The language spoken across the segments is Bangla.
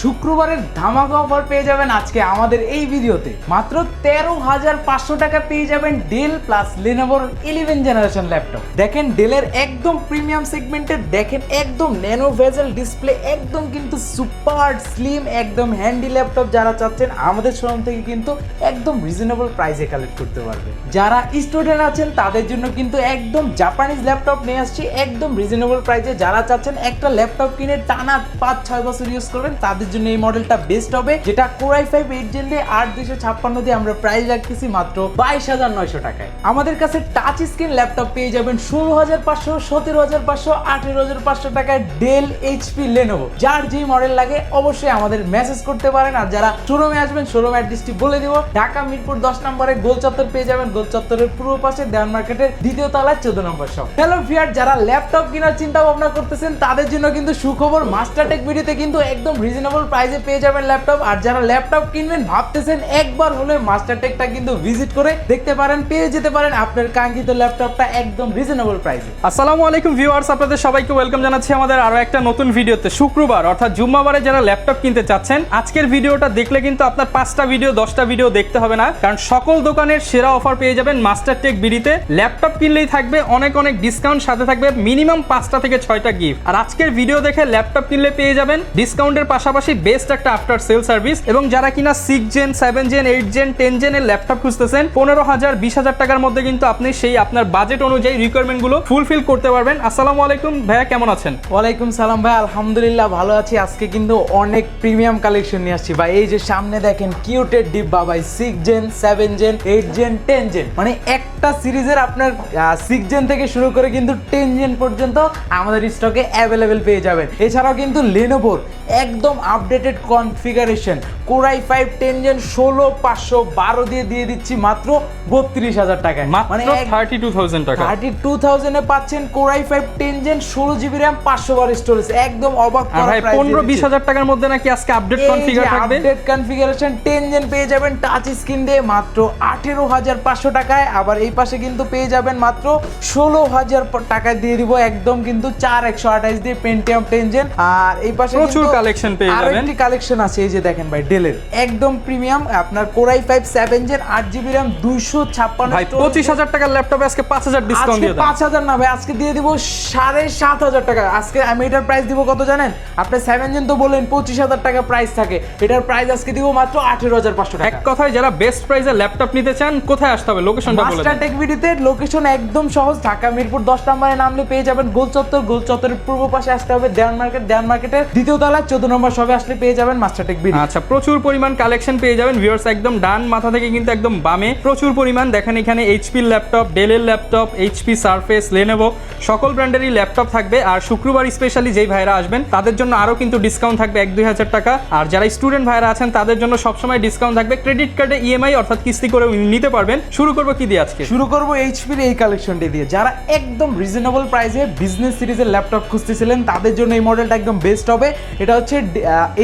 শুক্রবারের ধামাকা অফার পেয়ে যাবেন আজকে আমাদের এই ভিডিওতে। মাত্র তেরো হাজার পাঁচশো টাকা পেয়ে যাবেন ডেল প্লাস লেনোভোর ইলেভেন জেনারেশন ল্যাপটপ দেখেন ডেলের একদম প্রিমিয়াম সেগমেন্টের দেখেন একদম ন্যানো ভেজেল ডিসপ্লে একদম কিন্তু সুপার স্লিম একদম হ্যান্ডি ল্যাপটপ যারা চাচ্ছেন, আমাদের শোরুম থেকে কিন্তু একদম রিজনেবল প্রাইসে কালেক্ট করতে পারবে। যারা স্টুডেন্ট আছেন, তাদের জন্য কিন্তু একদম জাপানিজ ল্যাপটপ নিয়ে আসছি, একদম রিজনেবল প্রাইসে যারা চাচ্ছেন একটা ল্যাপটপ কিনে টানা পাঁচ ছয় বছর ইউজ করবেন, তাদের জন্য এই মডেলটা বেস্ট হবে, যেটা ফাইভ এইট জেন আট দুশো ছাপ্পান্ন দিয়ে আমরা প্রাইস রাখতেছি মাত্র বাইশ হাজার নয়শো টাকায়। আমাদের কাছে টাচ স্ক্রিন ল্যাপটপ পেয়ে যাবেন ষোলো হাজার পাঁচশো, সতেরো হাজার পাঁচশো, আঠেরো হাজার পাঁচশো টাকায় ডেল এইচপি লেনোভো যার মডেল লাগে, অবশ্যই আমাদের মেসেজ করতে পারেন। আর যারা শোরুমে আসবেন শোরুম অ্যাড্রেসটি বলে দিব। ঢাকা মিরপুর দশ নম্বরে গোল চত্বর পেয়ে যাবেন। গোল চত্বরের পূর্ব পাশে দেওয়ান মার্কেটের দ্বিতীয় তলায় চোদ্দ নম্বর শপ হ্যালো ফিয়ার যারা ল্যাপটপ কেনার চিন্তা ভাবনা করতেছেন, তাদের জন্য কিন্তু সুখবর মাস্টারটেক ভিডিওতে কিন্তু একদম রিজনেবল প্রাইসে পেয়ে যাবেন ল্যাপটপ আর যারা ল্যাপটপ কিনবেন, ভাবতেছেন একবার হলে মাস্টারটেকটা কিন্তু ভিজিট করে দেখতে পারেন, পেয়ে যেতে পারেন আপনার কাঙ্ক্ষিত ল্যাপটপটা একদম রিজনেবল প্রাইসে আসসালামু আলাইকুম ভিউয়ার্স আপনাদের সবাইকে ওয়েলকাম জানাচ্ছি আমাদের আরও একটা নতুন ভিডিওতে শুক্রবার, অর্থাৎ জুম্মাবারে যারা ল্যাপটপ কিনতে চাচ্ছেন, আজকের ভিডিওটা দেখলে কিন্তু আপনার পাঁচটা ভিডিও দশটা ভিডিও দেখতে হবে না। কারণ সকল দোকানের সেরা অফার পেয়ে যাবেন মাস্টার টেক বিডিতে। ল্যাপটপ কিনলেই থাকবে অনেক অনেক ডিসকাউন্ট সাথে থাকবে মিনিমাম পাঁচটা থেকে ছয়টা গিফট আর আজকের ভিডিও দেখে ল্যাপটপ কিনলে পেয়ে যাবেন ডিসকাউন্টের পাশাপাশি বেস্ট একটা আফটার সেল সার্ভিস এবং যারা কিনা six gen seven gen eight gen ten জেনের laptop খুঁজতেছেন, পনেরো হাজার, বিশ হাজার টাকার মধ্যে কিন্তু আপনি সেই আপনার বাজেট অনুযায়ী রিকোয়ারমেন্টগুলো ফুলফিল করতে পারবেন। আসসালামু আলাইকুম ভাইয়া, কেমন আছেন? ওয়ালাইকুম সালাম ভাই, আলহামদুলিল্লাহ ভালো আছি। আজকে কিন্তু অনেক প্রিমিয়াম কালেকশন নিয়ে আসছি ভাই। এই যে সামনে দেখেন কিউটের ডিব্বা ভাই six gen seven gen eight gen ten gen মানে একটা সিরিজের আপনার সিক্স জেন থেকে শুরু করে কিন্তু টেন জেন পর্যন্ত আমাদের স্টকে অ্যাভেলেবেল পেয়ে যাবেন। এছাড়াও কিন্তু লেনোভোর একদম updated configuration core i five ten gen ষোলো পাঁচশো বারো দিয়ে দিয়ে দিচ্ছি মাত্র বত্রিশ হাজার টাকায়। মাত্র এক- থার্টি টু থাউজেন্ড টাকা। থার্টি টু থাউজেন্ডে পাচ্ছেন core i five ten gen ষোলো জিবি র্যাম পাঁচশো বার স্টোরেজ একদম অবাক করা ভাই পনেরো বিশ হাজার টাকার মধ্যে নাকি আজকে আপডেট কনফিগার থাকবে? আপডেট কনফিগারেশন টেন জেন পেয়ে যাবেন টাচ স্ক্রিন দিয়ে মাত্র আঠেরো হাজার পাঁচশো টাকায়। আবার এই পাশে কিন্তু পেয়ে যাবেন মাত্র ষোলো হাজার টাকা দিয়ে দিব একদম কিন্তু চার একশো আঠাইশ দিয়ে পেন্টিয়াম টেন জেন আর এই পাশে প্রচুর কালেকশন পেয়ে যাবেন। কালেকশন আছে এই যে দেখেন ভাই ডেলের একদম প্রিমিয়াম আপনার core i five seven gen আট জিবি র্যাম দুইশো ছাপ্পান্ন ভাই পঁচিশ হাজার টাকার ল্যাপটপে আজকে পাঁচ হাজার ডিসকাউন্ট দিয়ে পাঁচ হাজার না ভাই আজকে দিয়ে দিব সাড়ে সাত হাজার টাকা। আজকে আমি এটার প্রাইস দিব কত জানেন? আপনি সেভেন জন তো বললেন পঁচিশ হাজার টাকা প্রাইস থাকে। এটার প্রাইস আজকে দিব মাত্র আঠেরো হাজার পাঁচশো এক কথায় যারা বেস্ট প্রাইসে ল্যাপটপ নিতে চান কোথায় আসতে হবে? লোকেশনটা বলে মাস্টার টেক ভিডিওতে লোকেশন একদম সহজ ঢাকা মিরপুর দশ নম্বরে নামলে পেয়ে যাবেন গোল চত্বর। গোল চত্বরের পূর্ব পাশে আসতে হবে দেওয়ান মার্কেট দেওয়ান মার্কেটের দ্বিতীয় তলায় চোদ্দ নম্বর সবে আসলে পেয়ে যাবেন মাস্টার টেক ভিডিও আচ্ছা প্রচুর পরিমাণ কালেকশন পেয়ে যাবেন ভিউয়ার্স একদম ডান মাথা থেকে কিন্তু একদম বামে। প্রচুর পরিমাণ, দেখেন এখানে এইচপি ল্যাপটপ ডেলের ল্যাপটপ এইচপি সারফেস লেনেভো সকল ব্র্যান্ডেরই ল্যাপটপ থাকবে। আর শুক্রবার স্পেশালি যেই ভাইরা আসবেন, তাদের জন্য আরও কিন্তু ডিসকাউন্ট থাকবে এক দুই হাজার টাকা। আর যারা স্টুডেন্ট ভাইরা আছেন, তাদের জন্য সবসময় ডিসকাউন্ট থাকবে। ক্রেডিট কার্ডে ইএমআই অর্থাৎ কিস্তি করে নিতে পারবেন। শুরু করব কি দিয়ে আজকে? শুরু করব এইচপির এই কালেকশনটি দিয়ে। যারা একদম রিজনেবল প্রাইসে বিজনেস সিরিজের ল্যাপটপ খুঁজতেছিলেন, তাদের জন্য এই মডেলটা একদম বেস্ট হবে। এটা হচ্ছে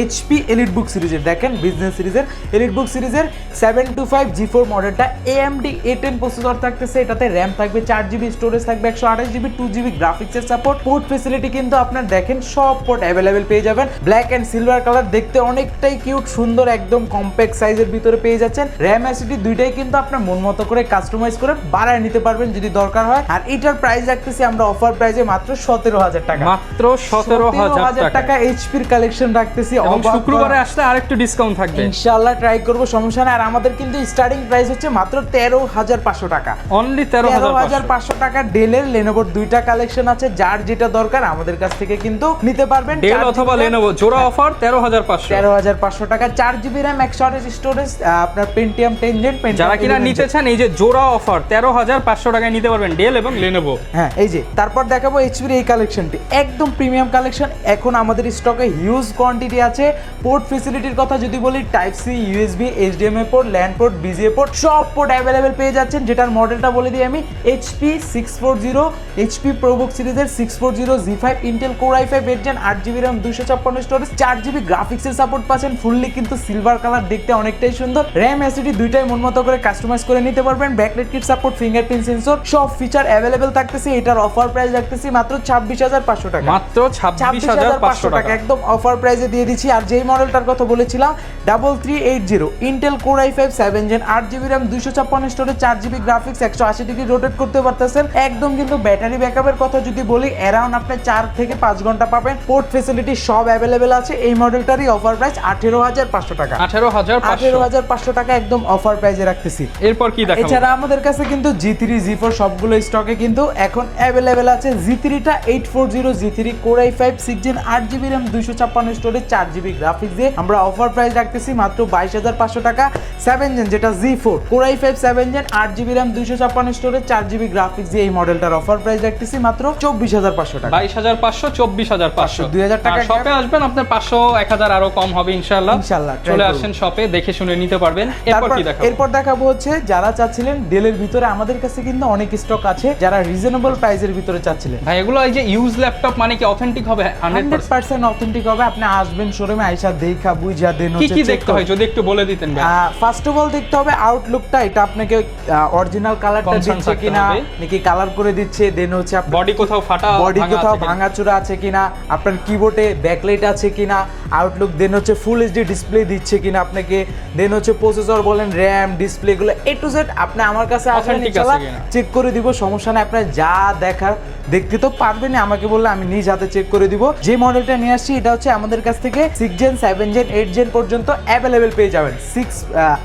এইচপি এলিট বুক সিরিজের দেখেন বিজনেস সিরিজের এলিট বুক সিরিজের seven two five G four মডেলটা এএমডি এ টেন প্রসেসর থাকতেছে। এটাতে র্যাম থাকবে চার জিবি স্টোরেজ থাকবে একশো আঠাশ জিবি টু জিবি গ্রাফিক্সের সাপোর্ট পোর্ট ফেসিলিটি কিন্তু আপনার দেখেন সব পোর্ট অ্যাভেলেবেল পেয়ে যাবেন। ব্ল্যাক অ্যান্ড সিলভার কালার দেখতে অনেকটাই কিউট সুন্দর একদম কম্প্যাক্ট সাইজের ভিতরে পেয়ে যাচ্ছেন। র্যাম অ্যাসিডি দুইটাই কিন্তু আপনার মন মতো করে কাস্টমাইজ করে বাড়ায় নিতে পারবেন যদি দরকার হয়। আর এটার প্রাইস রাখতেছি আমরা অফার প্রাইসে মাত্র সতেরো হাজার টাকা। মাত্র সতেরো হাজার টাকা। এইচপির কালেকশন রাখতেছি। শুক্রবারে করা- আসলে আরেকটু ডিসকাউন্ট থাকবে। ইনশাআল্লাহ ট্রাই করব সমস্যা নাই। আর আমাদের কিন্তু স্টার্টিং প্রাইস হচ্ছে মাত্র তেরো হাজার পাঁচশো টাকা। অনলি তেরো হাজার পাঁচশো। টাকা ডেলের লেনোভোর দুইটা কালেকশন আছে যার যেটা দরকার আমাদের কাছ থেকে কিন্তু নিতে পারবেন। ডেল অথবা লেনোভো জোড়া অফার তেরো হাজার পাঁচশো। তেরো হাজার পাঁচশো টাকা। চার জিবি র্যাম একশো আঠাশ স্টোরেজ আপনার পেন্টিয়াম টেন জেন যারা কিনা নিতে চান এই যে জোড়া অফার তেরো হাজার পাঁচশো টাকায় নিতে পারবেন ডেল এবং লেনোভো হ্যাঁ এই যে তারপর দেখাবো এইচপির এই কালেকশনটি একদম প্রিমিয়াম কালেকশন এখন আমাদের স্টকে হিউজ কোয়ান্টিটি আছে। পোর্ট ফেসিলিটির কথা যদি বলি type C USB HDMI port LAN port VGA port সব পোর্ট অ্যাভেলেবেল পেয়ে যাচ্ছেন। যেটার মডেলটা বলে দিই আমি HP six four zero HP ProBook সিরিজের six four zero G five Intel core i five eight gen আট জিবি র্যাম দুশো ছাপ্পান্ন স্টোরেজ চার জিবি গ্রাফিক্সের সাপোর্ট পাচ্ছেন। ফুললি কিন্তু সিলভার কালার দেখতে অনেকটাই সুন্দর। র্যাম অ্যাসিডি দুইটাই মন মতো করে কাস্টমাইজ করে নিতে পারবেন। Backlight kit support fingerprint sensor সব ফিচার অ্যাভেলেবেল থাকতেছে। এটার অফার প্রাইস রাখতেছি মাত্র ছাব্বিশ হাজার পাঁচশো টাকা। মাত্র ছাব্বিশ হাজার পাঁচশো টাকা। একদম অফার প্রাইসে দিয়ে দিচ্ছি। আর যেই মডেলটার কথা বলেছিলাম double three eight zero Intel core i five seven gen আট জিবি র্যাম দুইশো ছাপ্পান্ন স্টোরেজ চার জিবি গ্রাফিক্স একশো আশি ডিগ্রি রোটেট করতে পারতেছেন। একদম কিন্তু ব্যাটারি ব্যাকআপের কথা যদি বলি অ্যারাউন্ড আপনি চার থেকে পাঁচ ঘণ্টা পাবেন। পোর্ট ফেসিলিটি সব অ্যাভেলেবেল আছে। এই মডেলটারই অফার প্রাইস আঠেরো হাজার পাঁচশো টাকা। আঠেরো হাজার আঠেরো হাজার পাঁচশো টাকা একদম অফার প্রাইসে রাখতেছি। এরপর কি এছাড়া আমাদের কাছে কিন্তু জি থ্রি জি ফোর সবগুলো স্টকে কিন্তু এখন অ্যাভেলেবেল আছে। জি থ্রিটা eight four zero G three core i five six gen আট জিবি র্যাম দুইশো ছাপ্পান্ন স্টোরেজ চার জিবি গ্রাফিক্স দিয়ে আমরা অফার প্রাইস রাখতেছি মাত্র বাইশ হাজার পাঁচশো টাকা। সেভেন জেন যেটা G four core i five seven gen আট জিবি র্যাম দুইশো ছাপ্পান্ন স্টোরেজ চার জিবি গ্রাফিক্স দিয়ে এই মডেলটার অফার প্রাইস রাখতেছি মাত্র চব্বিশ হাজার পাঁচশো টাকা। বাইশ হাজার পাঁচশো চব্বিশ হাজার পাঁচশো। 2000 টাকা শপে আসবেন আপনার পাঁচশো এক হাজার আরও কম হবে ইনশাল্লাহ ইনশাল্লাহ, চলে আসেন শপে দেখে শুনে নিতে পারবেন। এরপর কি দেখাবো? এরপর দেখাবো হচ্ছে যারা চাচ্ছিলেন ডেলের ভিতরে আমাদের কাছে কিন্তু অনেক স্টক আছে যারা রিজনেবল প্রাইসের ভিতরে চাচ্ছিলেন। ভাই এগুলো এই যে ইউজ ল্যাপটপ মানে কি অথেন্টিক হবে? হান্ড্রেড হান্ড্রেড পার্সেন্ট অথেন্টিক হবে। আপনি আসবেন শোরুমে আইসা দেখা বুঝা দেন কি কি দেখতে হয়? যদি একটু বলে দিতেন ভাই। ফার্স্ট অফ অল দেখতে হবে আউটলুকটা এটা আপনাকে অরিজিনাল কালারটা দিচ্ছে কিনা নাকি কালার করে দিচ্ছে দেন হচ্ছে বডি কোথাও ফাটা বডি কোথাও? ভাঙাচোরা আছে কিনা আপনার কিবোর্ডে ব্যাকলাইট আছে কিনা আউটলুক দেন হচ্ছে ফুল এইচডি ডিসপ্লে দিচ্ছে কিনা আপনাকে দেন হচ্ছে প্রসেসর বলেন র্যাম ডিসপ্লে গুলো এ টু জেড আপনি আমার কাছে ইনশাআল্লাহ চেক করে দিব সমস্যা নাই আপনার যা দেখার দেখতে তো পারবেন আমাকে বললে আমি নিজ হাতে চেক করে দিব। যে মডেলটা নিয়ে আসছি এটা হচ্ছে আমাদের কাছ থেকে six gen seven gen eight gen পর্যন্ত অ্যাভেলেবেল পেয়ে যাবেন। সিক্স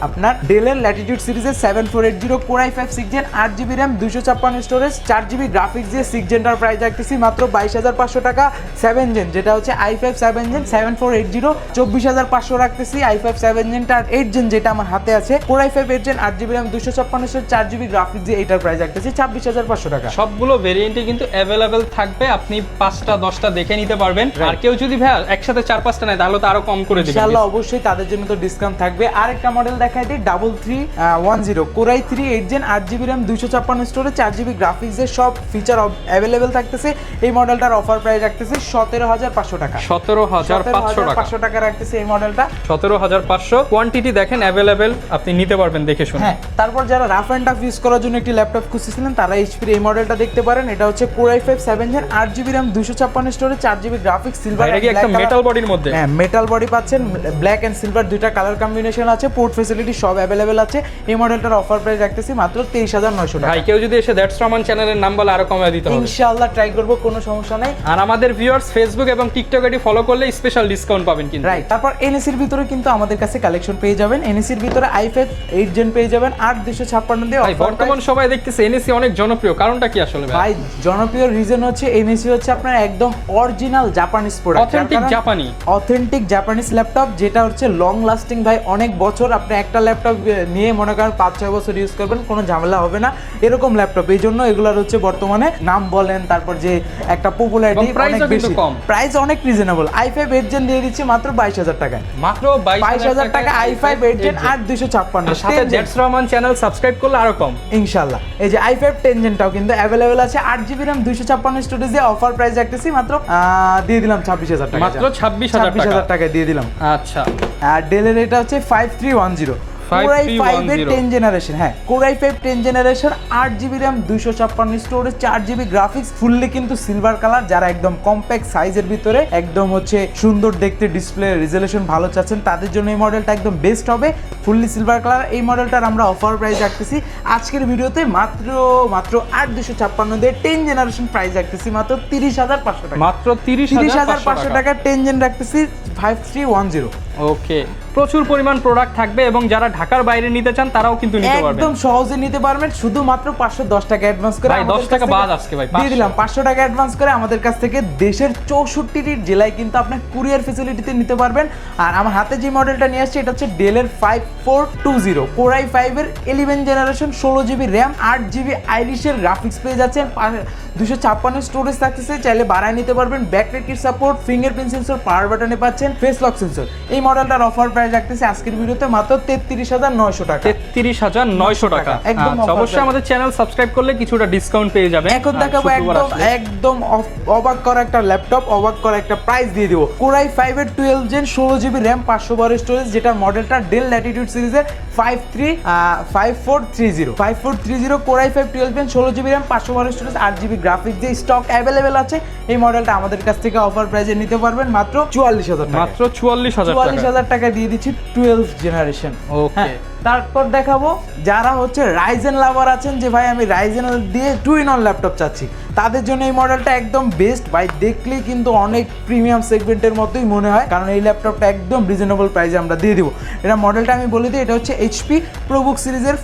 আপনার ডেলের ল্যাটিটিউড সিরিজের seven four eight zero core i five six gen আট জিবি র্যাম দুশো ছাপ্পান্ন স্টোরেজ চার জিবি গ্রাফিক্স দিয়ে সিক্স জেনটার প্রাইস রাখতেছি মাত্র বাইশ হাজার পাঁচশো টাকা সেভেন জেন যেটা হচ্ছে i five seven gen seven four eight zero চব্বিশ হাজার পাঁচশো রাখতেছি আই ফাইভ সেভেন জেনটা আর এইট জেন যেটা আমার হাতে আছে core i five eight gen আট জিবি র্যাম দুশো ছাপ্পান্ন স্টোরেজ চার জিবি গ্রাফিক্স দিয়ে এটার প্রাইস রাখতেছি ছাব্বিশ হাজার পাঁচশো টাকা। সবগুলো ভেরিয়েন্টে কিন্তু অ্যাভেলেবেল থাকবে আপনি পাঁচটা দশটা দেখে নিতে পারবেন। আর কেউ যদি ভাই একসাথে চার পাঁচটা নেয় তাহলে তো আরও কম করে দিবেন। ইনশাআল্লাহ অবশ্যই তাদের জন্য তো ডিসকাউন্ট থাকবে। আরেকটা মডেল দেখাই দিই double three one zero core i three eight gen আট জিবি র্যাম দুইশো ছাপ্পান্ন স্টোরে চার জিবি গ্রাফিক্সের সব ফিচার অ্যাভেলেবেল থাকতেছে। এই মডেলটার অফার প্রাইস রাখতেছে সতেরো হাজার পাঁচশো টাকা। সতেরো হাজার পাঁচশো টাকা। পাঁচশো টাকা রাখতেছে এই মডেলটা সতেরো হাজার পাঁচশো। কোয়ান্টিটি দেখেন অ্যাভেলেবেল আপনি নিতে পারবেন দেখে শুনে হ্যাঁ তারপর যারা রাফ অ্যান্ড টাফ ইউজ করার জন্য একটি ল্যাপটপ খুঁজতেছিলেন তারা এইচপির এই মডেলটা দেখতে পারেন। এটা হচ্ছে core i five seven gen আট জিবি র্যাম দুশো ছাপ্পান্ন স্টোরে চার জিবি গ্রাফিক্স সিলভার একটা মেটাল বডির মধ্যে? হ্যাঁ মেটাল বডি পাচ্ছেন ব্ল্যাক এন্ড সিলভার দুইটা কালার কম্বিনেশন আছে পোর্ট ফেসিলিটি সব অ্যাভেলেবেল আছে। এই মডেলটার অফার প্রাইস রাখতেছি মাত্র তেইশ হাজার নয়শো টাকা। ভাই কেউ যদি এসে দ্যাটস রমান চ্যানেলের নাম বলে আরও কমে দিতে হবে। ইনশাআল্লাহ ট্রাই করব কোনো সমস্যা নেই। আর আমাদের ভিউয়ার্স ফেসবুক এবং টিকটক এটি ফলো করলে স্পেশাল ডিসকাউন্ট পাবেন কিন্তু। রাইট তারপর এনএসির ভিতরে কিন্তু আমাদের কাছে কালেকশন পেয়ে যাবেন। এনএসির ভিতরে আইফেড এইট জেন পেয়ে যাবেন আট দুশো ছাপ্পান্ন দিয়ে বর্তমান সবাই দেখতেছে এনএসি অনেক জনপ্রিয় কারণটা কি আসলে ভাই? ভাই জনপ্রিয় রিজন হচ্ছে এনএসি হচ্ছে আপনার একদম অরিজিনাল জাপানিজ প্রোডাক্ট অথেন্টিক জাপানি অথেন্টিক জাপানিজ ল্যাপটপ যেটা হচ্ছে লং লাস্টিং ভাই অনেক বছর আপনি একটা ল্যাপটপ নিয়ে মনে করেন পাঁচ ছয় বছর ইউজ করবেন কোনো ঝামেলা হবে না। এরকম ল্যাপটপ এই জন্য এগুলার হচ্ছে বর্তমানে নাম বলেন তারপর যে একটা পপুলারিটি অনেক বেশি। কম। প্রাইস অনেক reasonable i five eight gen দিয়ে দিচ্ছে মাত্র বাইশ হাজার টাকায়। মাত্র বাইশ হাজার টাকা আই ফাইভ এইট জেন আট দুশো ছাপ্পান্ন। সাথে জেটস রহমান চ্যানেল সাবস্ক্রাইব করলে আরও কম। ইনশাল্লাহ এই যে আই ফাইভ টেন জেনটাও কিন্তু অ্যাভেলেবেল আছে। আট জিবি র্যাম দুইশো ছাপ্পান্ন স্টোরেজ দিয়ে অফার প্রাইস রাখতেছি মাত্র দিয়ে দিলাম ছাব্বিশ হাজার টাকা মাত্র ছাব্বিশ হাজার টাকা। দিয়ে দিলাম। আচ্ছা। আর ডেলের এটা হচ্ছে five three one zero core i five এর 5310 টেন জেনারেশন হ্যাঁ core i five ten generation আট জিবি র্যাম দুইশো ছাপ্পান্ন স্টোরেজ চার জিবি গ্রাফিক্স ফুললি কিন্তু সিলভার কালার যারা একদম কম্প্যাক্ট সাইজের ভিতরে একদম হচ্ছে সুন্দর দেখতে ডিসপ্লে রেজলিউশন ভালো চাচ্ছেন তাদের জন্য এই মডেলটা একদম বেস্ট হবে ফুললি সিলভার কালার এই মডেলটার আমরা অফার প্রাইস রাখতেছি। আজকের ভিডিওতে মাত্র মাত্র আট দুশো ছাপ্পান্ন দিয়ে টেন জেনারেশন প্রাইস রাখতেছি মাত্র তিরিশ হাজার পাঁচশো টাকা। মাত্র তিরিশ হাজার পাঁচশো টাকা। টেন জেন রাখতেছি five three one zero okay. প্রচুর পরিমাণ প্রোডাক্ট থাকবে এবং যারা ঢাকার বাইরে নিতে চান তারাও কিন্তু নিতে পারবেন। একদম সহজে নিতে পারবেন শুধুমাত্র পাঁচশো দশ টাকা অ্যাডভান্স করে ভাই, 10 টাকা বাদ আজকে ভাই, দিয়ে দিলাম পাঁচশো। টাকা অ্যাডভান্স করে আমাদের কাছ থেকে দেশের চৌষট্টিটি জেলায় কিন্তু আপনি কুরিয়ার ফেসিলিটিতে নিতে পারবেন। আর আমার হাতে যে মডেলটা নিয়ে আসছে এটা হচ্ছে ডেলের five four two zero core i ফাইভের ইলেভেন জেনারেশন ষোলো জিবি র্যাম আট জিবি আইরিশের গ্রাফিক্স পেয়ে যাচ্ছেন দুশো ছাপ্পান্ন স্টোরেজ থাকতেছে চাইলে বাড়ায় নিতে পারবেন back kit support fingerprint sensor power বাটনে পাচ্ছেন ফেস লক সেন্সর এই মডেলটার অফার প্রাইস রাখতেছি আজকের ভিডিওতে মাত্র তেত্রিশ হাজার নয়শো টাকা। তেত্রিশ হাজার নয়শো টাকা। একদম আচ্ছা, অবশ্যই আমাদের চ্যানেল সাবস্ক্রাইব করলে কিছুটা ডিসকাউন্ট পেয়ে যাবে এখন দেখাবো একদম একদম অবাক করা একটা ল্যাপটপ অবাক করা একটা প্রাইস দিয়ে দিব। কোরাই ফাইভ এর টুয়েলভ জেন ষোলো জিবি র্যাম পাঁচশো বারো স্টোরেজ যেটার মডেলটা ডেল ল্যাটিটিউড সিরিজের five three five four three zero five four three zero core i five twelve gen ষোলো জিবি র্যাম পাঁচশো বারো স্টোরেজ আট জিবি গ্রাফিক্স যে স্টক অ্যাভেলেবেল আছে। এই মডেলটা আমাদের কাছ থেকে অফার প্রাইসে নিতে পারবেন মাত্র চুয়াল্লিশ হাজার টাকা। মাত্র চুয়াল্লিশ হাজার চুয়াল্লিশ টাকা হাজার টাকা দিয়ে দিচ্ছি টুয়েলভ জেনারেশন Okay. তারপর দেখাবো যারা হচ্ছে রাইজেন লাভার আছেন যে ভাই, আমি রাইজেন দিয়ে টু ইন অন ল্যাপটপ চাচ্ছি। তাদের জন্য এই মডেলটা একদম বেস্ট ভাই, দেখলেই কিন্তু অনেক প্রিমিয়াম সেগমেন্টের মতোই মনে হয়। কারণ এই ল্যাপটপটা একদম রিজনেবল প্রাইসে আমরা দিয়ে দিব। এটা মডেলটা আমি বলে দিই, এটা হচ্ছে এইচপি প্রোবুক সিরিজের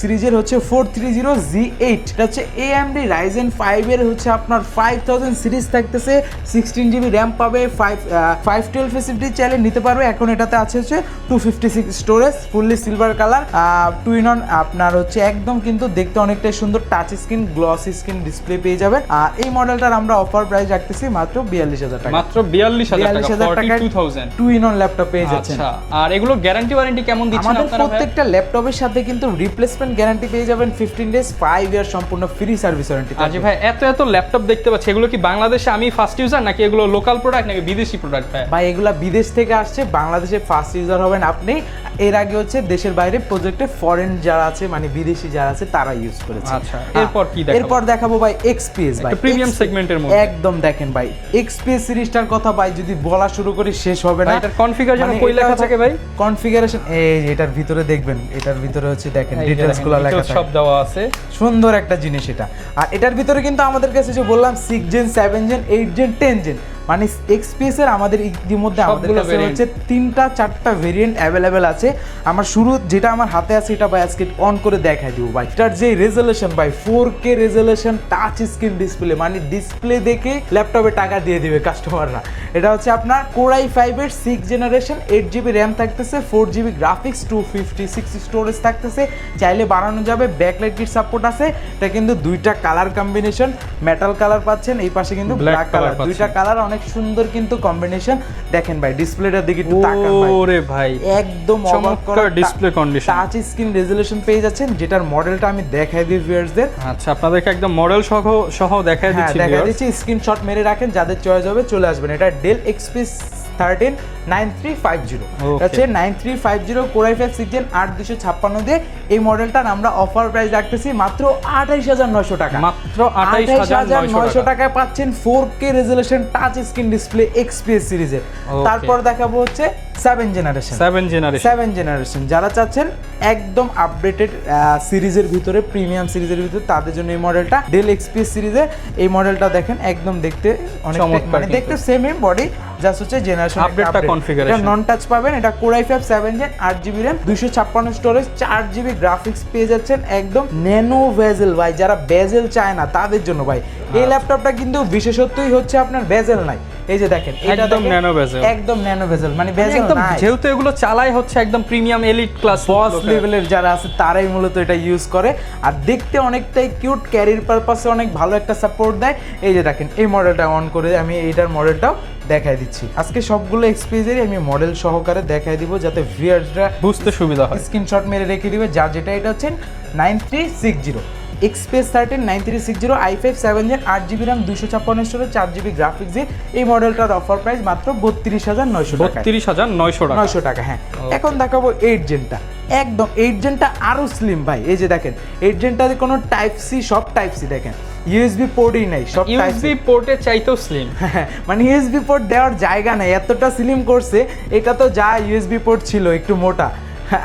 সিরিজের হচ্ছে four three zero G eight এটা হচ্ছে এএমডি রাইজেন ফাইভের হচ্ছে আপনার ফাইভ থাউজেন্ড সিরিজ থাকতেছে। সিক্সটিন জিবি র্যাম পাবে ফাইভ ফাইভ টুয়েলভ ফেসিলিটি চাইলে নিতে পারবে। এখন এটাতে আছে হচ্ছে two fifty six storage fully silver colour two in one আপনার হচ্ছে একদম কিন্তু দেখতে অনেকটাই সুন্দর touch screen glossy screen display পেয়ে যাবেন। আর এই মডেলটার আমরা অফার প্রাইস রাখতেছি মাত্র বিয়াল্লিশ হাজার টাকা। মাত্র বিয়াল্লিশ হাজার টাকা টু ইন অন ল্যাপটপ পেয়ে যাচ্ছেন। আচ্ছা আর এগুলো গ্যারান্টি ওয়ারেন্টি কেমন দিচ্ছেন আমাদের প্রত্যেকটা ল্যাপটপের সাথে কিন্তু রিপ্লেসমেন্ট গ্যারান্টি পেয়ে যাবেন ফিফটিন ডেজ ফাইভ ইয়ার সম্পূর্ণ ফ্রি সার্ভিস ওয়ারেন্টি আজি ভাই এত এত ল্যাপটপ দেখতে পাচ্ছি এগুলো কি বাংলাদেশে আমি ফার্স্ট ইউজার নাকি এগুলো লোকাল প্রোডাক্ট নাকি বিদেশি প্রোডাক্ট ভাই? ভাই এগুলা বিদেশ থেকে আসছে বাংলাদেশে ফার্স্ট ইউজার হবেন আপনি। এর আগে হচ্ছে দেশের বাইরে প্রজেক্টে ফরেন যারা আছে মানে বিদেশি যারা আছে তারা ইউজ করেছে আচ্ছা। এরপর কি দেখাবো? এরপর দেখাবো ভাই এক্সপিএস ভাই segment এর মধ্যে। একদম দেখেন ভাই এক্সপিএস সিরিজটার কথা ভাই যদি বলা শুরু করি শেষ হবে না এটার configure যেন কই লেখা থাকে ভাই? কনফিগারেশন এই এটার ভিতরে দেখবেন এটার ভিতরে হচ্ছে দেখেন দেখেন, গুলো লেখা থাকে সব দেওয়া আছে সুন্দর একটা জিনিস এটা আর এটার ভিতরে কিন্তু আমাদের কাছে যে বললাম six gen seven gen eight gen ten gen মানে এক্সপিএস এর আমাদের ইতিমধ্যে আমাদের কাছে। হচ্ছে তিনটা চারটা ভেরিয়েন্ট অ্যাভেলেবেল আছে। আমার শুরু যেটা আমার হাতে আছে এটা ভাই আজকে অন করে দেখাই দিব ভাই। এটার যে রেজলিউশন ভাই four K resolution touch screen display মানে ডিসপ্লে দেখে ল্যাপটপে টাকা দিয়ে দিবে কাস্টমাররা এটা হচ্ছে আপনার কোরাই ফাইভের six generation eight GB RAM থাকতেছে four GB graphics two fifty six storage থাকতেছে। চাইলে বাড়ানো যাবে ব্যাকলাইট কিট সাপোর্ট আছে। এটা কিন্তু দুইটা কালার কম্বিনেশন মেটাল কালার পাচ্ছেন এই পাশে কিন্তু ব্ল্যাক কালার দুইটা কালার অনেক সুন্দর কিন্তু কম্বিনেশন দেখেন ভাই ডিসপ্লেটার দিকে একটু তাকান ভাই। ওরে ভাই একদম চমৎকার display condition touch screen resolution পেয়ে যাচ্ছেন যেটার মডেলটা আমি দেখাই দিই ভিউয়ার্সদের আচ্ছা আপনাদেরকে একদম মডেল সহ সহ দেখাই হ্যাঁ দিচ্ছি দেখাই দিচ্ছি স্ক্রিনশট মেরে রাখেন যাদের চয়েস হবে চলে আসবেন। এটা Dell XPS thirteen nine three five zero. হচ্ছে nine three five zero core i five আট দুশো ছাপ্পান্ন দিয়ে এই মডেলটার আমরা অফার প্রাইস রাখতেছি মাত্র আঠাইশ হাজার নয়শো টাকা। মাত্র আঠাইশ হাজার নয়শো টাকায় পাচ্ছেন four K touch screen display XPS সিরিজের তারপর দেখাবো হচ্ছে seven generation seven generation seven generation যারা চাচ্ছেন একদম আপডেটেড সিরিজের ভিতরে প্রিমিয়াম সিরিজের ভিতরে তাদের জন্য এই মডেলটা ডেল এক্সপিএস সিরিজে এই মডেলটা দেখেন একদম দেখতে অনেক মানে দেখতে সেমই বডি জাস্ট হচ্ছে জেনারেশন Update configuration। এটা নন টাচ পাবেন এটা core five seven gen 8 GB RAM দুইশো ছাপ্পান্ন স্টোরেজ চার জিবি গ্রাফিক্স পেয়ে যাচ্ছেন একদম ন্যানো ভেজেল ভাই যারা বেজেল চায় না তাদের জন্য ভাই এই আচ্ছা। ল্যাপটপটা কিন্তু বিশেষত্বই হচ্ছে আপনার বেজেল নাই এই যে দেখেন এটা একদম দেখেন, nano bezel। একদম ন্যানো ভেজেল মানে বেজেল একদম যেহেতু এগুলো চালাই হচ্ছে একদম প্রিমিয়াম এলিট ক্লাস বস লেভেলের যারা আছে তারাই মূলত এটা ইউজ করে। আর দেখতে অনেকটাই কিউট ক্যারিয়ার পারপাসে অনেক ভালো একটা সাপোর্ট দেয়। এই যে দেখেন এই মডেলটা অন করে আমি এইটার মডেলটাও দেখাই দিচ্ছি। আজকে সবগুলো এক্সপিরিয়েন্সেরই আমি মডেল সহকারে দেখাই দিব যাতে ভিউয়ার্সরা বুঝতে সুবিধা হয়। স্ক্রিনশট মেরে রেখে দিবে যার যেটা এটা হচ্ছে nine three six zero XPS thirteen nine three six zero i five seven gen আট জিবি র্যাম দুশো ছাপ্পান্ন স্টোরেজ চার জিবি গ্রাফিক্স দিয়ে এই মডেলটার অফার প্রাইস মাত্র বত্রিশ হাজার নয়শো টাকা। বত্রিশ হাজার নয়শো টাকা। নয়শো টাকা হ্যাঁ। এখন দেখাবো এইট জেনটা একদম এইট জেনটা আরও স্লিম ভাই। এই যে দেখেন এইট জেনটাতে কোনো টাইপ সি সব টাইপ সি দেখেন। ইউএসবি পোর্টই নাই সব ইউএসবি পোর্টে চাইতেও স্লিম মানে ইউএসবি পোর্ট দেওয়ার জায়গা নাই এতটা স্লিম করছে এটা তো যা ইউএসবি পোর্ট ছিল একটু মোটা।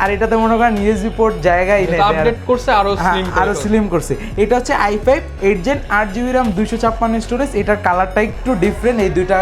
আর এটা তো মনে করেন নিউজ রিপোর্ট জায়গায় নেই আপডেট করছে আরও হ্যাঁ, স্লিম আরও স্লিম করছে। এটা হচ্ছে i five eight gen 8 GB RAM দুইশো ছাপ্পান্ন স্টোরেজ এটার কালারটা একটু ডিফারেন্ট এই দুইটা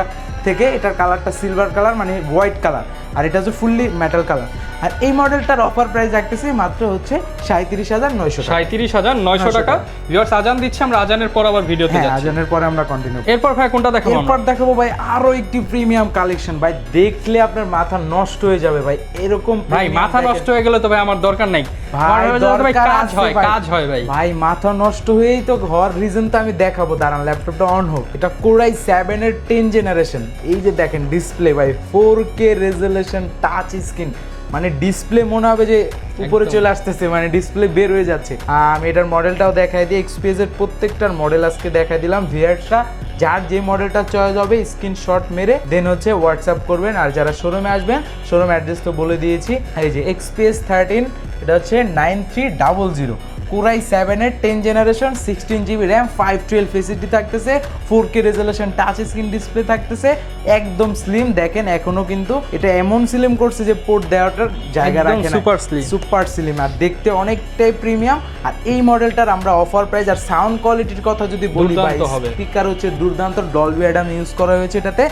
থেকে এটার কালারটা সিলভার কালার মানে হোয়াইট কালার আর এটা হচ্ছে ফুললি মেটাল কালার আর এই মডেলটার অফার প্রাইস রাখতেছি মাত্র হচ্ছে সাঁত্রিশ হাজার নয়শো টাকা। সাঁত্রিশ হাজার নয়শো টাকা। ভিউয়ার্স আজান দিচ্ছে আমরা আজানের পর আবার ভিডিওতে হ্যাঁ যাচ্ছি। আজানের পরে আমরা কন্টিনিউ এরপর ভাই কোনটা দেখাবো এরপর দেখাবো ভাই আরও একটি প্রিমিয়াম কালেকশন ভাই দেখলে আপনার মাথা নষ্ট হয়ে যাবে ভাই এরকম ভাই মাথা নষ্ট হয়ে গেলে তো ভাই আমার দরকার নাই। ভাই ভাই কাজ হয় কাজ হয় ভাই। ভাই মাথা নষ্ট হয়েই তো হওয়ার রিজন তো আমি দেখাবো। দাঁড়ান ল্যাপটপটা অন হোক। এটা কোরাই সেভেন এর টেন জেনারেশন এই যে দেখেন ডিসপ্লে ভাই four K resolution touch screen মানে ডিসপ্লে মনে হবে যে উপরে চলে আসতেছে মানে ডিসপ্লে বের হয়ে যাচ্ছে। আমি এটার মডেলটাও দেখাই দিই এক্সপিএস এর প্রত্যেকটার মডেল আজকে দেখাই দিলাম। ভিআরটা যার যে মডেলটা চয়েস হবে স্ক্রিনশট মেরে দেন হচ্ছে হোয়াটসঅ্যাপ করবেন। আর যারা শোরুমে আসবেন শোরুম অ্যাড্রেস তো বলে দিয়েছি। এই যে এক্সপিএস থার্টিন এটা হচ্ছে nine three double zero core i সেভেনের ten generation sixteen GB RAM five twelve facility থাকতেছে four K resolution touch screen display থাকতেছে একদম স্লিম দেখেন এখনও কিন্তু এটা এমন স্লিম করছে যে পোর্ট দেওয়াটার জায়গা রাখে না। super slim। সুপার স্লিম আর দেখতে অনেকটাই প্রিমিয়াম আর এই মডেলটার আমরা অফার প্রাইস আর সাউন্ড কোয়ালিটির কথা যদি বলি ভাই। স্পিকার হচ্ছে দুর্দান্ত ডলবি অ্যাডাম ইউজ করা হয়েছে এটাতে।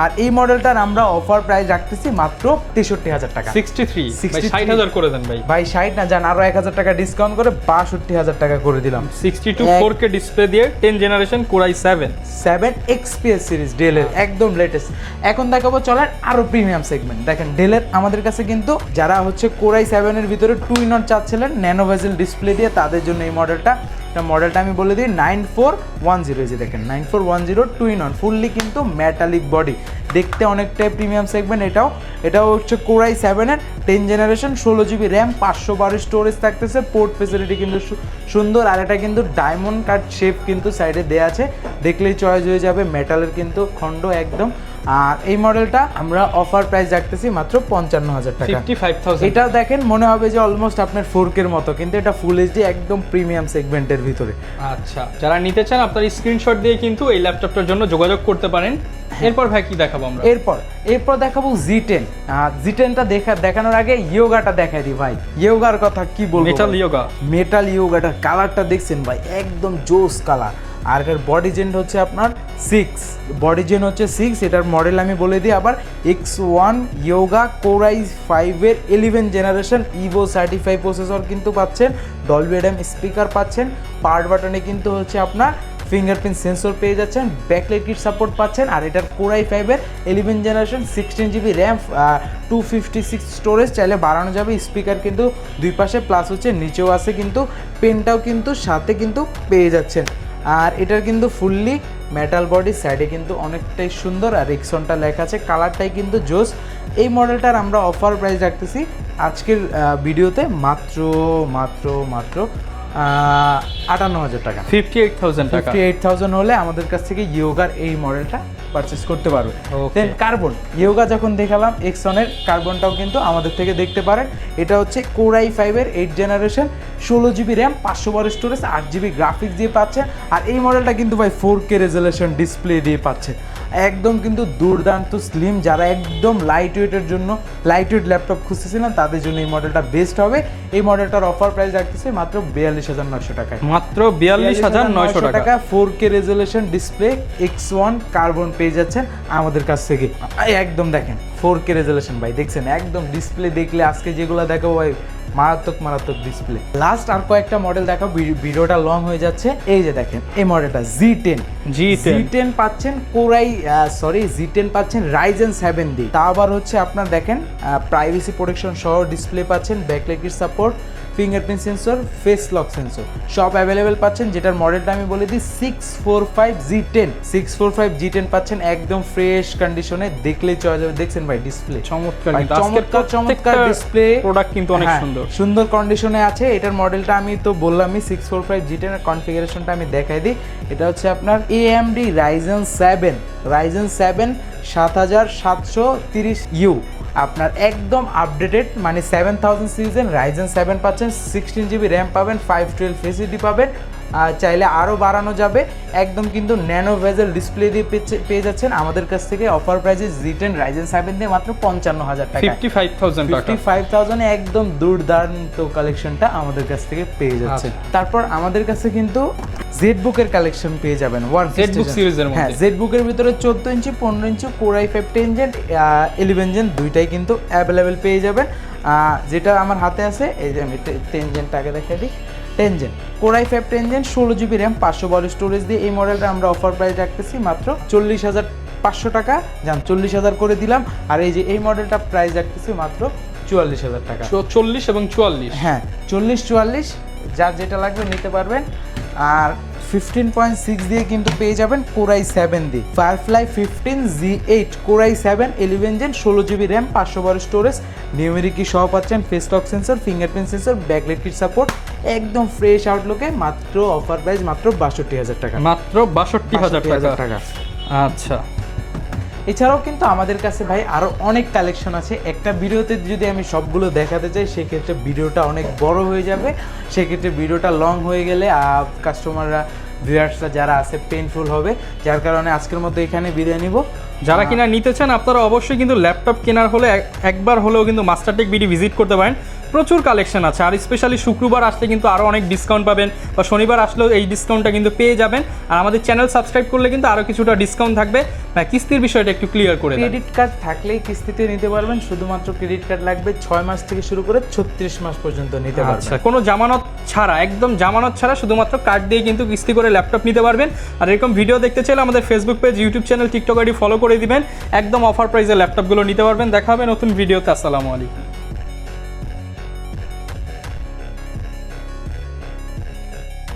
আর এই মডেলটার আমরা অফার প্রাইস রাখতেছি মাত্র তেষট্টি হাজার টাকা। সিক্সটি থ্রি 63 ষাট হাজার করে দেন ভাই। ভাই ষাট না যান আরও এক হাজার টাকা ডিসকাউন্ট করে বাষট্টি হাজার টাকা করে দিলাম। Sixty two four K display দিয়ে ten generation core i seven seven XPS series ডেলের একদম লেটেস্ট এখন দেখাবো চলেন আরও প্রিমিয়াম সেগমেন্ট দেখেন ডেলের আমাদের কাছে কিন্তু যারা হচ্ছে কোরাই সেভেনের ভিতরে টু ইন অন চাচ্ছিলেন ন্যানো ভেজেল ডিসপ্লে দিয়ে তাদের জন্য এই মডেলটা এটা মডেলটা আমি বলে দিই নাইন ফোর ওয়ান জিরো যে দেখেন nine four one zero two in one fully কিন্তু মেটালিক বডি দেখতে অনেকটাই প্রিমিয়াম সেগমেন্ট এটাও। এটাও হচ্ছে কোরাই সেভেনের টেন জেনারেশন ষোলো জিবি র্যাম পাঁচশো বারো স্টোরেজ থাকতেছে। পোর্ট ফেসিলিটি কিন্তু সুন্দর। আর এটা কিন্তু ডায়মন্ড কাট শেপ কিন্তু সাইডে দেওয়া আছে। দেখলেই চয়েস হয়ে যাবে। মেটালের কিন্তু খণ্ড একদম আর এই মডেলটা আমরা অফার প্রাইস রাখতেছি মাত্র পঞ্চান্ন হাজার টাকা এটাও দেখেন মনে হবে যে অলমোস্ট আপনার ফোরকের মতো কিন্তু এটা ফুল এইচডি একদম প্রিমিয়াম সেগমেন্টের ভিতরে। আচ্ছা যারা নিতে চান আপনার স্ক্রিনশট দিয়ে কিন্তু এই ল্যাপটপটার জন্য যোগাযোগ করতে পারেন। এরপর ভাই কি দেখাবো আমরা? এরপর এরপর দেখাবো জি টেন জি টেনটা দেখা দেখানোর আগে ইয়োগাটা দেখাই দিই ভাই। ইয়োগার কথা কি বলব মেটাল ইয়োগা মেটাল ইয়োগাটার কালারটা দেখছেন ভাই? একদম জোস কালার আর এটার বডি জেন হচ্ছে আপনার সিক্স বডি জেন হচ্ছে সিক্স এটার মডেল আমি বলে দিই। আবার X one Yoga core i ফাইভের eleven generation Evo certify processor কিন্তু পাচ্ছেন ডলবি এডএম স্পিকার পাচ্ছেন পার্ট বাটনে কিন্তু হচ্ছে আপনার ফিঙ্গারপ্রিন্ট সেন্সর পেয়ে যাচ্ছেন ব্যাকলাইট কিট সাপোর্ট পাচ্ছেন, আর এটার কোরাই ফাইভের eleven generation sixteen GB RAM two fifty six storage চাইলে বাড়ানো যাবে। স্পিকার কিন্তু দুই পাশে প্লাস হচ্ছে নিচেও আছে কিন্তু পেনটাও কিন্তু সাথে কিন্তু পেয়ে যাচ্ছেন। আর এটার কিন্তু ফুললি মেটাল বডি সাইডে কিন্তু অনেকটাই সুন্দর আর রিক্সনটা লেখা আছে। কালারটাই কিন্তু জোস। এই মডেলটার আমরা অফার প্রাইস রাখতেছি আজকের ভিডিওতে মাত্র মাত্র মাত্র আটান্ন হাজার টাকা। Fifty eight thousand fifty eight thousand হলে আমাদের কাছ থেকে ইয়োগার এই মডেলটা পারচেস করতে পারবে। দেন কার্বন ইয়োগা যখন দেখালাম এক্সনের কার্বনটাও কিন্তু আমাদের থেকে দেখতে পারেন। এটা হচ্ছে কোরাই ফাইভের এইট জেনারেশন ষোলো জিবি র্যাম পাঁচশো বারো স্টোরেজ আট জিবি গ্রাফিক্স দিয়ে পাচ্ছে। আর এই মডেলটা কিন্তু ভাই ফোর কে রেজলেশন ডিসপ্লে দিয়ে পাচ্ছে। একদম কিন্তু দুর্দান্ত স্লিম যারা একদম লাইট ওয়েটের জন্য লাইট ওয়েট ল্যাপটপ খুঁজতেছিলেন তাদের জন্য এই মডেলটা বেস্ট হবে। এই মডেলটার অফার প্রাইস রাখতেছে মাত্র বিয়াল্লিশ হাজার নশো টাকায় মাত্র বিয়াল্লিশ হাজার নয়শো টাকা। Four K resolution display X one carbon পেয়ে যাচ্ছেন আমাদের কাছ থেকে। একদম দেখেন ফোর কে রেজলিউশন ভাই দেখছেন? একদম ডিসপ্লে দেখলে আজকে যেগুলো দেখাবো ভাই মারাত্মক মারাত্মক ডিসপ্লে লাস্ট আর কয়েকটা মডেল দেখো ভিডিওটা লং হয়ে যাচ্ছে। এই যে দেখেন এই মডেলটা G ten G G10 ten পাচ্ছেন core i sorry G ten পাচ্ছেন রাইজেন সেভেন ডি তা আবার হচ্ছে আপনার দেখেন প্রাইভেসি প্রোটেকশন সহ ডিসপ্লে পাচ্ছেন ব্যাকলাইটের support fingerprint sensor face lock sensor সব অ্যাভেলেবেল পাচ্ছেন যেটার মডেলটা আমি বলে দিই six four five G ten six four five G ten পাচ্ছেন একদম ফ্রেশ কন্ডিশনে দেখলেই চলে যাবে। দেখছেন ভাই ডিসপ্লে চমৎকার চমৎকার চমৎকার ডিসপ্লে প্রোডাক্ট কিন্তু অনেক হ্যাঁ, সুন্দর। সুন্দর কন্ডিশনে আছে। এটার মডেলটা আমি তো বললামই সিক্স ফোর ফাইভ জি টেনের কনফিগারেশনটা আমি দেখাই দিই। এটা হচ্ছে আপনার AMD Ryzen seven Ryzen seven সাত হাজার সাতশো তিরিশ ইউ আপনার একদম আপডেটেড মানে সেভেন থাউজেন্ড সিরিজের রাইজেন সেভেন পাচ্ছেন সিক্সটিন জিবি র্যাম পাবেন ফাইভ টুয়েলভ এসিডি পাবেন আর চাইলে আরও বাড়ানো যাবে। একদম কিন্তু ন্যানো ভেজেল ডিসপ্লে দিয়ে পেয়ে- যাচ্ছেন। আমাদের কাছ থেকে অফার প্রাইসে জি টেন রাইজেন সেভেন দিয়ে মাত্র পঞ্চান্ন হাজার টাকা। Fifty five thousand fifty five থাউজেন্ডে একদম দুর্দান্ত কালেকশনটা আমাদের কাছ থেকে পেয়ে যাচ্ছে আচ্ছা। তারপর আমাদের কাছে কিন্তু জেড বুকের কালেকশন পেয়ে যাবেন ওয়ান series এর মধ্যে। হ্যাঁ জেড বুকের ভিতরে চোদ্দ ইঞ্চি পনেরো ইঞ্চি core i five ten gen eleven gen দুইটাই কিন্তু অ্যাভেলেবেল পেয়ে যাবেন। যেটা আমার হাতে আছে এই যে আমি টেনজেনটাকে দেখে দিই। টেনজেন কোরাই ফাইভ টেনজেন ষোলো জিবি র্যাম পাঁচশো বারো স্টোরেজ দিয়ে এই মডেলটা আমরা অফার প্রাইস রাখতেছি মাত্র চল্লিশ হাজার পাঁচশো টাকা। যান চল্লিশ হাজার করে দিলাম আর এই যে এই মডেলটা প্রাইস রাখতেছি মাত্র চুয়াল্লিশ হাজার টাকা। চল্লিশ এবং চুয়াল্লিশ। হ্যাঁ চল্লিশ চুয়াল্লিশ যার যেটা লাগবে নিতে পারবেন। আর ফিফটিন পয়েন্ট সিক্স দিয়ে কিন্তু পেয়ে যাবেন কোরাই সেভেন দিয়ে। Firefly fifteen G eight core i seven eleven gen ষোলো জিবি র্যাম পাঁচশো বারো স্টোরেজ নিউমেরিকি সহ পাচ্ছেন face lock sensor fingerprint sensor backlight kit support একদম ফ্রেশ আউটলুকে মাত্র অফার প্রাইস মাত্র বাষট্টি হাজার টাকা। মাত্র বাষট্টি হাজার 62,000 টাকা। আচ্ছা। এছাড়াও কিন্তু আমাদের কাছে ভাই আরও অনেক কালেকশন আছে। একটা ভিডিওতে যদি আমি সবগুলো দেখাতে চাই সেক্ষেত্রে ভিডিওটা অনেক বড় হয়ে যাবে। সেক্ষেত্রে ভিডিওটা লং হয়ে গেলে কাস্টমাররা ভিউয়ার্সরা যারা আছে পেনফুল হবে। যার কারণে আজকের মতো এখানে বিদায় নিব। যারা কিনা নিতে চান আপনারা অবশ্যই কিন্তু ল্যাপটপ কেনার হলে এক- একবার হলেও কিন্তু মাস্টারটেক বিডি ভিজিট করতে পারেন। প্রচুর কালেকশন আছে। আর স্পেশালি শুক্রবার আসলে কিন্তু আরও অনেক ডিসকাউন্ট পাবেন বা শনিবার আসলেও এই ডিসকাউন্টটা কিন্তু পেয়ে যাবেন। আর আমাদের চ্যানেল সাবস্ক্রাইব করলে কিন্তু আরও কিছুটা ডিসকাউন্ট থাকবে। না কিস্তির বিষয়টা একটু ক্লিয়ার করে ক্রেডিট কার্ড থাকলেই কিস্তিতে নিতে পারবেন। শুধুমাত্র ক্রেডিট কার্ড লাগবে। ছয় মাস থেকে শুরু করে ছত্রিশ মাস পর্যন্ত নিতে আচ্ছা কোনো জামানত ছাড়া একদম জামানত ছাড়া শুধুমাত্র কার্ড দিয়ে কিন্তু কিস্তি করে ল্যাপটপ নিতে পারবেন। আর এরকম ভিডিও দেখতে চাইলে আমাদের Facebook page YouTube channel TikTok ID follow করে দিবেন। একদম অফার প্রাইসে ল্যাপটপগুলো নিতে পারবেন। দেখা হবে নতুন ভিডিওতে আসসালামু আলাইকুম।